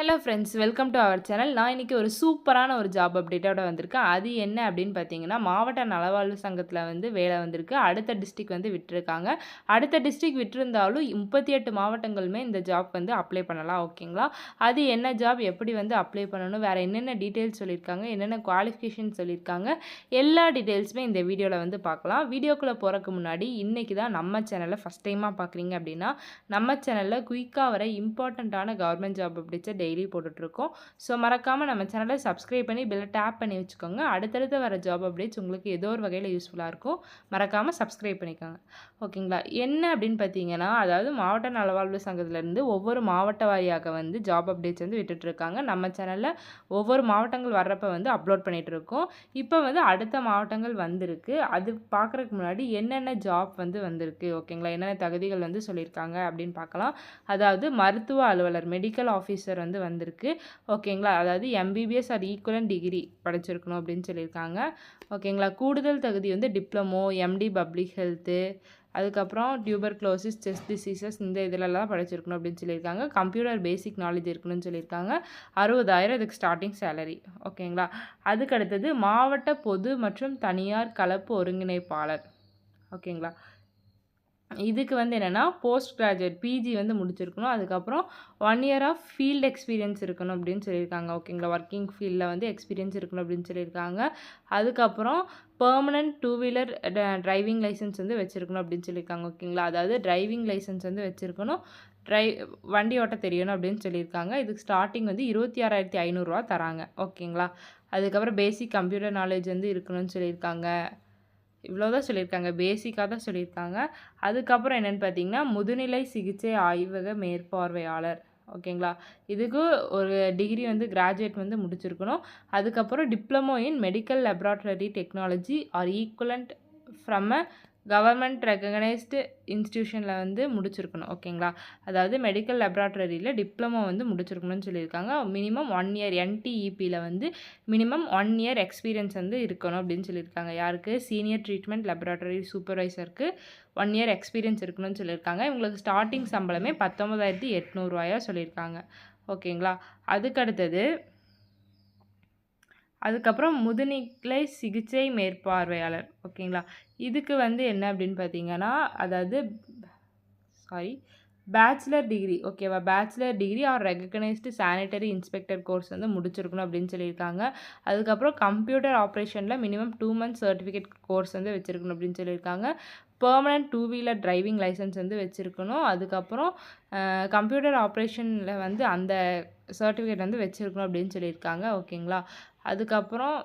Hello friends welcome to our channel நான் இன்றைக்கி ஒரு சூப்பரான ஒரு ஜாப் அப்டேட்டோட வந்திருக்கேன் அது என்ன அப்படின்னு பார்த்தீங்கன்னா மாவட்ட நலவாழ்வு சங்கத்தில் வந்து வேலை வந்திருக்கு. அடுத்த டிஸ்ட்ரிக் வந்து விட்டுருக்காங்க. அடுத்த டிஸ்ட்ரிக் விட்டிருந்தாலும் முப்பத்தி எட்டு மாவட்டங்களுமே இந்த ஜாப் வந்து அப்ளை பண்ணலாம் ஓகேங்களா அது என்ன ஜாப் எப்படி வந்து அப்ளை பண்ணணும் வேறு என்னென்ன டீட்டெயில்ஸ் சொல்லியிருக்காங்க என்னென்ன குவாலிஃபிகேஷன் சொல்லியிருக்காங்க எல்லா டீட்டெயில்ஸுமே இந்த வீடியோவில் வந்து பார்க்கலாம். வீடியோக்குள்ளே போகிறக்கு முன்னாடி இன்றைக்கி தான் நம்ம சேனலை ஃபஸ்ட் டைமாக பார்க்குறீங்க அப்படின்னா நம்ம சேனலில் குயிக்காக வர இம்பார்ட்டண்ட்டான கவர்மெண்ட் ஜாப் அப்டேட்ஸை டெய்லி போட்டுட்ருக்கோம். ஸோ மறக்காமல் நம்ம சேனலை சப்ஸ்கிரைப் பண்ணி பில்ல டேப் பண்ணி வச்சுக்கோங்க. அடுத்தடுத்து வர ஜாப் அப்டேட்ஸ் உங்களுக்கு ஏதோ ஒரு வகையில் யூஸ்ஃபுல்லாக இருக்கும். மறக்காமல் சப்ஸ்கிரைப் பண்ணிக்கோங்க. ஓகேங்களா என்ன அப்படின்னு பார்த்தீங்கன்னா அதாவது மாவட்ட நலவாழ்வு சங்கத்திலேருந்து ஒவ்வொரு மாவட்ட வாரியாக வந்து ஜாப் அப்டேட்ஸ் வந்து விட்டுட்ருக்காங்க. நம்ம சேனலில் ஒவ்வொரு மாவட்டங்கள் வர்றப்ப வந்து அப்லோட் பண்ணிகிட்டு இருக்கோம் இப்போ வந்து அடுத்த மாவட்டங்கள் வந்திருக்கு. அது பார்க்குறதுக்கு முன்னாடி என்னென்ன ஜாப் வந்து வந்திருக்கு? ஓகேங்களா என்னென்ன தகுதிகள் வந்து சொல்லியிருக்காங்க அப்படின்னு பார்க்கலாம். அதாவது மருத்துவ அலுவலர் மெடிக்கல் ஆஃபீஸர் வந்து வந்திருக்கு. ஓகேங்களா? அதாவது எம்பிபிஎஸ் ஆர் ஈக்குவலன் டிகிரி படிச்சிருக்கணும் அப்படின்னு சொல்லியிருக்காங்க. ஓகேங்களா? கூடுதல் தகுதி வந்து டிப்ளமோ எம்டி பப்ளிக் ஹெல்த்து அதுக்கப்புறம் டியூபர் க்ளோசிஸ் செஸ்ட் டிசீசஸ் இந்த இதிலலாம் படிச்சிருக்கணும் அப்படின்னு சொல்லியிருக்காங்க. கம்ப்யூட்டர் பேசிக் நாலேஜ் இருக்கணும்னு சொல்லியிருக்காங்க. அறுபதாயிரம் இதுக்கு ஸ்டார்டிங் சேலரி ஓகேங்களா? அதுக்கு அடுத்தது மாவட்ட பொது மற்றும் தனியார் கலப்பு ஒருங்கிணைப்பாளர். ஓகேங்களா? இதுக்கு வந்து என்னென்னா போஸ்ட் கிராஜுவேட் பிஜி வந்து முடிச்சிருக்கணும். அதுக்கப்புறம் one year of field experience இருக்கணும் அப்படின்னு சொல்லியிருக்காங்க. ஓகேங்களா ஒர்க்கிங் ஃபீல்டில் வந்து எக்ஸ்பீரியன்ஸ் இருக்கணும் அப்படின்னு சொல்லியிருக்காங்க. அதுக்கப்புறம் permanent two wheeler driving licence வந்து வச்சுருக்கணும் அப்படின்னு சொல்லியிருக்காங்க. ஓகேங்களா அதாவது டிரைவிங் லைசன்ஸ் வந்து வச்சுருக்கணும். ட்ரை வண்டி ஓட்ட தெரியணும் அப்படின்னு சொல்லியிருக்காங்க. இதுக்கு ஸ்டார்டிங் வந்து இருபத்தி ஆறாயிரத்தி ஐநூறுரூவா தராங்க. ஓகேங்களா அதுக்கப்புறம் பேசிக் கம்ப்யூட்டர் நாலேஜ் வந்து இருக்கணும்னு சொல்லியிருக்காங்க. இவ்வளோ தான் சொல்லியிருக்காங்க. பேசிக்காக தான் சொல்லியிருக்காங்க. அதுக்கப்புறம் என்னென்னு பார்த்தீங்கன்னா முதுநிலை சிகிச்சை ஆய்வக மேற்பார்வையாளர். ஓகேங்களா? இதுக்கு ஒரு டிகிரி வந்து கிராஜுவேட் வந்து முடிச்சிருக்கணும். அதுக்கப்புறம் diploma in medical laboratory technology or equivalent from a government recognised இன்ஸ்டியூஷனில் வந்து முடிச்சிருக்கணும் ஓகேங்களா? அதாவது மெடிக்கல் லெப்ராட்டரியில் டிப்ளமோ வந்து முடிச்சிருக்கணும்னு சொல்லியிருக்காங்க. மினிமம் ஒன் இயர் என்டிஇபியில் வந்து மினிமம் ஒன் இயர் எக்ஸ்பீரியன்ஸ் வந்து இருக்கணும் அப்படின்னு சொல்லியிருக்காங்க. யாருக்கு? சீனியர் ட்ரீட்மெண்ட் லெப்ராட்டரி சூப்பர்வைசருக்கு ஒன் இயர் எக்ஸ்பீரியன்ஸ் இருக்கணும்னு சொல்லியிருக்காங்க. இவங்களுக்கு ஸ்டார்டிங் சம்பளமே பத்தொம்பதாயிரத்தி எட்நூறுவாயா சொல்லியிருக்காங்க. ஓகேங்களா? அதுக்கடுத்தது அதுக்கப்புறம் முதுநிலை சிகிச்சை மேற்பார்வையாளர் ஓகேங்களா? இதுக்கு வந்து என்ன அப்படின்னு பார்த்தீங்கன்னா அதாவது சாரி பேச்சுலர் டிகிரி ஓகேவா bachelor degree or recognised sanitary inspector course வந்து முடிச்சிருக்கணும் அப்படின்னு சொல்லியிருக்காங்க. அதுக்கப்புறம் computer ஆப்ரேஷனில் minimum two months certificate course வந்து வச்சுருக்கணும் அப்படின்னு சொல்லியிருக்காங்க. Permanent two wheeler driving licence வந்து வச்சுருக்கணும். அதுக்கப்புறம் கம்ப்யூட்டர் ஆப்ரேஷனில் வந்து அந்த சர்டிஃபிகேட் வந்து வச்சுருக்கணும் அப்படின்னு சொல்லியிருக்காங்க ஓகேங்களா? அதுக்கப்புறம்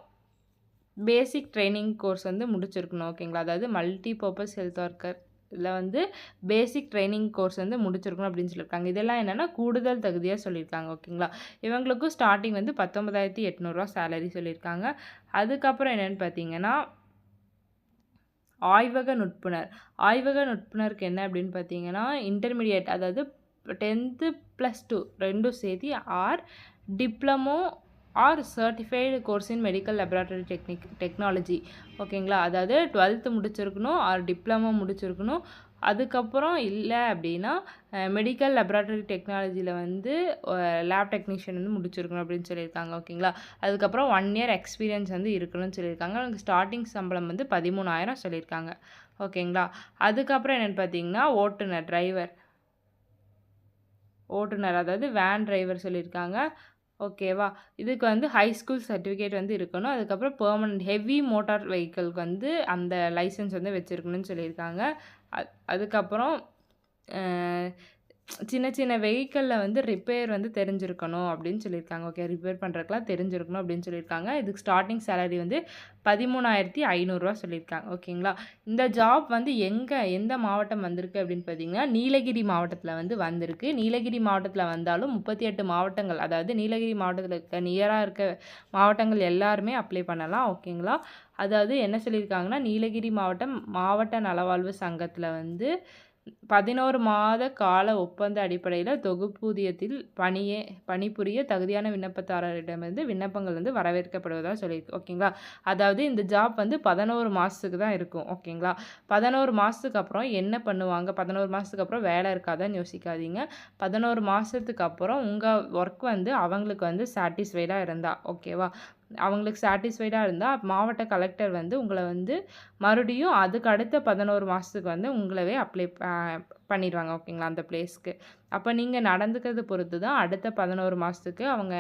பேசிக் ட்ரைனிங் கோர்ஸ் வந்து முடிச்சிருக்கணும் ஓகேங்களா அதாவது மல்டி பர்பஸ் ஹெல்த் ஒர்க்கர் இதில் வந்து பேசிக் ட்ரைனிங் கோர்ஸ் வந்து முடிச்சிருக்கணும் அப்படின்னு சொல்லியிருக்காங்க. இதெல்லாம் என்னென்னா கூடுதல் தகுதியாக சொல்லியிருக்காங்க ஓகேங்களா இவங்களுக்கும் ஸ்டார்டிங் வந்து பத்தொன்பதாயிரத்தி எட்நூறுரூவா சேலரி சொல்லியிருக்காங்க. அதுக்கப்புறம் என்னென்னு பார்த்தீங்கன்னா ஆய்வக நுட்புணர் ஆய்வக நுட்புணருக்கு என்ன அப்படின்னு பார்த்தீங்கன்னா இன்டர்மீடியட் அதாவது டென்த்து ப்ளஸ் டூ ரெண்டும் சேர்த்து or diploma or certified course in medical laboratory technique technology ஓகேங்களா? அதாவது டுவெல்த்து முடிச்சிருக்கணும் ஆர் டிப்ளமோ முடிச்சிருக்கணும். அதுக்கப்புறம் இல்லை அப்படின்னா மெடிக்கல் லெபரட்டரி டெக்னாலஜியில் வந்து லேப் டெக்னீஷியன் வந்து முடிச்சிருக்கணும் அப்படின்னு சொல்லியிருக்காங்க ஓகேங்களா? அதுக்கப்புறம் ஒன் இயர் எக்ஸ்பீரியன்ஸ் வந்து இருக்கணும்னு சொல்லியிருக்காங்க. எனக்கு ஸ்டார்டிங் சம்பளம் வந்து பதிமூணாயிரம் சொல்லியிருக்காங்க ஓகேங்களா? அதுக்கப்புறம் என்னென்னு பார்த்தீங்கன்னா ஓட்டுநர் டிரைவர் ஓட்டுநர் அதாவது வேன் டிரைவர் சொல்லியிருக்காங்க. ஓகேவா இதுக்கு வந்து ஹை ஸ்கூல் சர்டிஃபிகேட் வந்து இருக்கணும். அதுக்கப்புறம் பெர்மனண்ட் ஹெவி மோட்டார் வெஹிக்கிள்க்கு வந்து அந்த லைசன்ஸ் வந்து வச்சுருக்கணும்னு சொல்லியிருக்காங்க. அதுக்கப்புறம் சின்ன சின்ன வெஹிக்கிளில் வந்து ரிப்பேர் வந்து தெரிஞ்சிருக்கணும் அப்படின்னு சொல்லியிருக்காங்க. ஓகே ரிப்பேர் பண்ணுறதுக்குலாம் தெரிஞ்சிருக்கணும் அப்படின்னு சொல்லியிருக்காங்க. இதுக்கு ஸ்டார்டிங் சேலரி வந்து பதிமூணாயிரத்தி ஐநூறுரூவா சொல்லியிருக்காங்க. ஓகேங்களா? இந்த ஜாப் வந்து எங்கே எந்த மாவட்டம் வந்திருக்கு அப்படின்னு பார்த்தீங்கன்னா நீலகிரி மாவட்டத்தில் வந்து வந்திருக்கு. நீலகிரி மாவட்டத்தில் வந்தாலும் முப்பத்தி எட்டு மாவட்டங்கள் அதாவது நீலகிரி மாவட்டத்தில் இருக்க நியராக இருக்க மாவட்டங்கள் எல்லாருமே அப்ளை பண்ணலாம். ஓகேங்களா? அதாவது என்ன சொல்லியிருக்காங்கன்னா நீலகிரி மாவட்டம் மாவட்ட நலவாழ்வு சங்கத்தில் வந்து பதினோரு மாத கால ஒப்பந்த அடிப்படையில் தொகுப்பூதியத்தில் பணியே பணிபுரிய தகுதியான விண்ணப்பதாரரிடமிருந்து விண்ணப்பங்கள் வந்து வரவேற்கப்படுவதாக சொல்லியிருக்கு ஓகேங்களா? அதாவது இந்த ஜாப் வந்து பதினோரு மாதத்துக்கு தான் இருக்கும் ஓகேங்களா? பதினோரு மாதத்துக்கு அப்புறம் என்ன பண்ணுவாங்க? பதினோரு மாதத்துக்கு அப்புறம் வேலை இருக்காதான்னு யோசிக்காதீங்க. பதினோரு மாதத்துக்கு அப்புறம் உங்கள் ஒர்க் வந்து அவங்களுக்கு வந்து சாட்டிஸ்ஃபைடாக இருந்தால் ஓகேவா? அவங்களுக்கு சாட்டிஸ்ஃபைடாக இருந்தால் மாவட்ட கலெக்டர் வந்து உங்களை வந்து மறுபடியும் அதுக்கு அடுத்த பதினோரு மாதத்துக்கு வந்து உங்களவே அப்ளை பண்ணிடுவாங்க ஓகேங்களா அந்த பிளேஸ்க்கு அப்போ நீங்கள் நடந்துக்கிறது பொறுத்து தான் அடுத்த பதினோரு மாதத்துக்கு அவங்க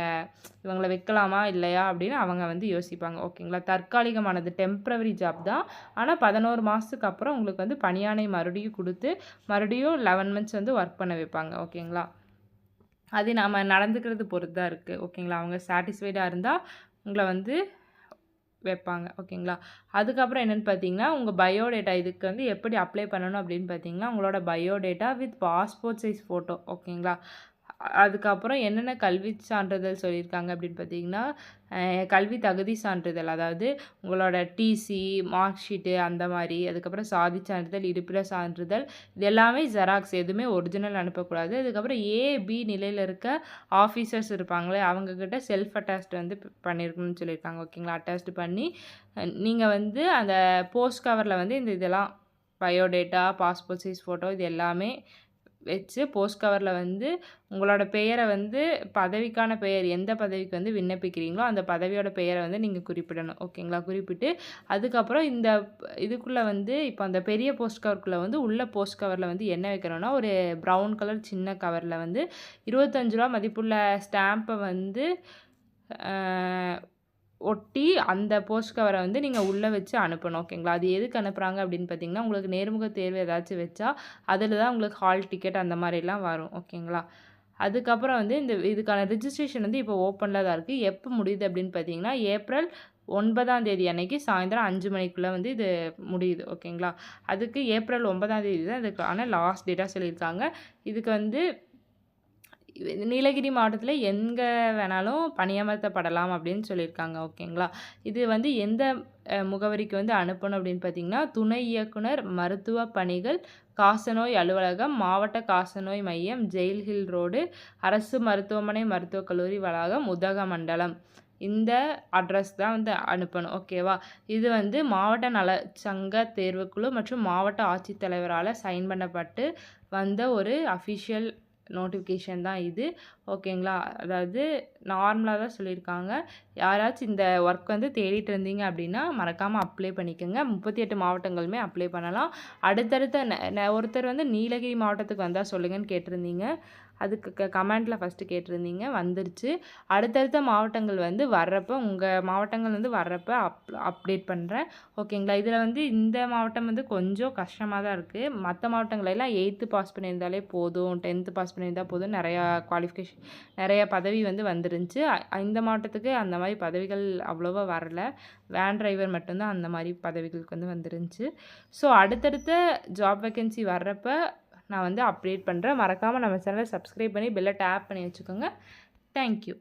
இவங்களை வைக்கலாமா இல்லையா அப்படின்னு அவங்க வந்து யோசிப்பாங்க ஓகேங்களா தற்காலிகமானது டெம்ப்ரவரி ஜாப் தான். ஆனால் பதினோரு மாதத்துக்கு அப்புறம் உங்களுக்கு வந்து பணியானை மறுபடியும் கொடுத்து மறுபடியும் லெவன் மந்த்ஸ் வந்து ஒர்க் பண்ண வைப்பாங்க ஓகேங்களா அது நாம் நடந்துக்கிறது பொறுத்து தான் இருக்குது ஓகேங்களா அவங்க சாட்டிஸ்ஃபைடாக இருந்தால் உங்களை வந்து வைப்பாங்க. ஓகேங்களா? அதுக்கப்புறம் என்னென்னு பார்த்தீங்கன்னா உங்கள் பயோடேட்டா இதுக்கு வந்து எப்படி அப்ளை பண்ணணும் அப்படின்னு பார்த்தீங்கன்னா உங்களோட biodata with passport size photo ஓகேங்களா? அதுக்கப்புறம் என்னென்ன கல்வி சான்றிதழ் சொல்லியிருக்காங்க அப்படின்னு பார்த்தீங்கன்னா கல்வி தகுதி சான்றிதழ். அதாவது உங்களோட டிசி மார்க் ஷீட்டு அந்த மாதிரி அதுக்கப்புறம் சாதி சான்றிதழ் இருப்பிட சான்றிதழ் இது எல்லாமே ஜெராக்ஸ் எதுவுமே ஒரிஜினல் அனுப்பக்கூடாது. அதுக்கப்புறம் ஏபி நிலையில் இருக்க ஆஃபீஸர்ஸ் இருப்பாங்களே அவங்கக்கிட்ட செல்ஃப் அட்டாச்ட் வந்து பண்ணியிருக்கணும்னு சொல்லியிருக்காங்க. ஓகேங்களா? அட்டாச்டு பண்ணி நீங்கள் வந்து அந்த போஸ்ட் கவரில் வந்து இந்த இதெல்லாம் பயோடேட்டா பாஸ்போர்ட் சைஸ் ஃபோட்டோ இது எல்லாமே வச்சு போஸ்ட் கவரில் வந்து உங்களோட பெயரை வந்து பதவிக்கான பெயர் எந்த பதவிக்கு வந்து விண்ணப்பிக்கிறீங்களோ அந்த பதவியோட பெயரை வந்து நீங்கள் குறிப்பிடணும். ஓகேங்களா குறிப்பிட்டு அதுக்கப்புறம் இந்த இதுக்குள்ளே வந்து இப்போ அந்த பெரிய போஸ்ட் கவருக்குள்ளே வந்து உள்ள போஸ்ட் கவரில் வந்து என்ன வைக்கணும்னா ஒரு ப்ரௌன் கலர் சின்ன கவரில் வந்து இருபத்தஞ்சு ரூபா மதிப்புள்ள ஸ்டாம்பை வந்து ஒட்டி அந்த போஸ்ட் கவரை வந்து நீங்கள் உள்ளே வச்சு அனுப்பணும் ஓகேங்களா அது எதுக்கு அனுப்புகிறாங்க அப்படின்னு பார்த்தீங்கன்னா உங்களுக்கு நேர்முக தேர்வு ஏதாச்சும் வச்சா அதில் தான் உங்களுக்கு ஹால் டிக்கெட் அந்த மாதிரிலாம் வரும் ஓகேங்களா அதுக்கப்புறம் வந்து இந்த இதுக்கான ரிஜிஸ்ட்ரேஷன் வந்து இப்போ ஓப்பனில் தான் இருக்குது எப்போ முடியுது அப்படின்னு பார்த்தீங்கன்னா ஏப்ரல் ஒன்பதாம் தேதி அன்னைக்கு சாயந்தரம் அஞ்சு மணிக்குள்ளே வந்து இது முடியுது ஓகேங்களா அதுக்கு ஏப்ரல் ஒன்பதாம் தேதி தான் இதுக்கான லாஸ்ட் டேட்டாக சொல்லியிருக்காங்க. இதுக்கு வந்து நீலகிரி மாவட்டத்தில் எங்கே வேணாலும் பணியமர்த்தப்படலாம் அப்படின்னு சொல்லியிருக்காங்க ஓகேங்களா? இது வந்து எந்த முகவரிக்கு வந்து அனுப்பணும் அப்படின்னு பார்த்தீங்கன்னா துணை இயக்குனர் மருத்துவ பணிகள் காசநோய் அலுவலகம் மாவட்ட காசநோய் மையம் ஜெயில்ஹில் ரோடு அரசு மருத்துவமனை மருத்துவக் கல்லூரி வளாகம் உதகமண்டலம் இந்த அட்ரஸ் தான் வந்து அனுப்பணும் ஓகேவா? இது வந்து மாவட்ட நல சங்க தேர்வுக்குழு மற்றும் மாவட்ட ஆட்சித்தலைவரால் சைன் பண்ணப்பட்டு வந்த ஒரு அஃபிஷியல் நோட்டிஃபிகேஷன் தான் இது. ஓகேங்களா அதாவது நார்மலாக தான் சொல்லியிருக்காங்க. யாராச்சும் இந்த ஒர்க் வந்து தேடிட்டு இருந்தீங்க அப்படின்னா மறக்காமல் அப்ளை பண்ணிக்கோங்க. முப்பத்தி எட்டு மாவட்டங்களுமே அப்ளை பண்ணலாம். அடுத்தடுத்த ஒருத்தர் வந்து நீலகிரி மாவட்டத்துக்கு வந்தால் சொல்லுங்கன்னு கேட்டிருந்தீங்க. அதுக்கு க கமெண்ட்டில் ஃபஸ்ட்டு கேட்டிருந்தீங்க வந்துருச்சு. அடுத்தடுத்த மாவட்டங்கள் வந்து வர்றப்போ உங்கள் மாவட்டங்கள் வந்து வர்றப்போ அப் அப்டேட் பண்ணுறேன் ஓகேங்களா இதில் வந்து இந்த மாவட்டம் வந்து கொஞ்சம் கஷ்டமாக தான் இருக்குது மற்ற மாவட்டங்களெல்லாம் எயித்து பாஸ் பண்ணியிருந்தாலே போதும் டென்த்து பாஸ் பண்ணியிருந்தால் போதும். நிறையா குவாலிஃபிகேஷன் நிறையா பதவி வந்து வந்துருந்துச்சு. இந்த மாவட்டத்துக்கு அந்த மாதிரி பதவிகள் அவ்வளோவா வரல. வேன் டிரைவர் மட்டும்தான் அந்த மாதிரி பதவிகளுக்கு வந்து வந்துருந்துச்சு. ஸோ அடுத்தடுத்த ஜாப் வேக்கன்சி வர்றப்போ நான் வந்து அப்டேட் பண்ணுறேன் மறக்காமல் நம்ம சேனலை சப்ஸ்கிரைப் பண்ணி பெல்லை டேப் பண்ணி வச்சுக்கோங்க. தேங்க்யூ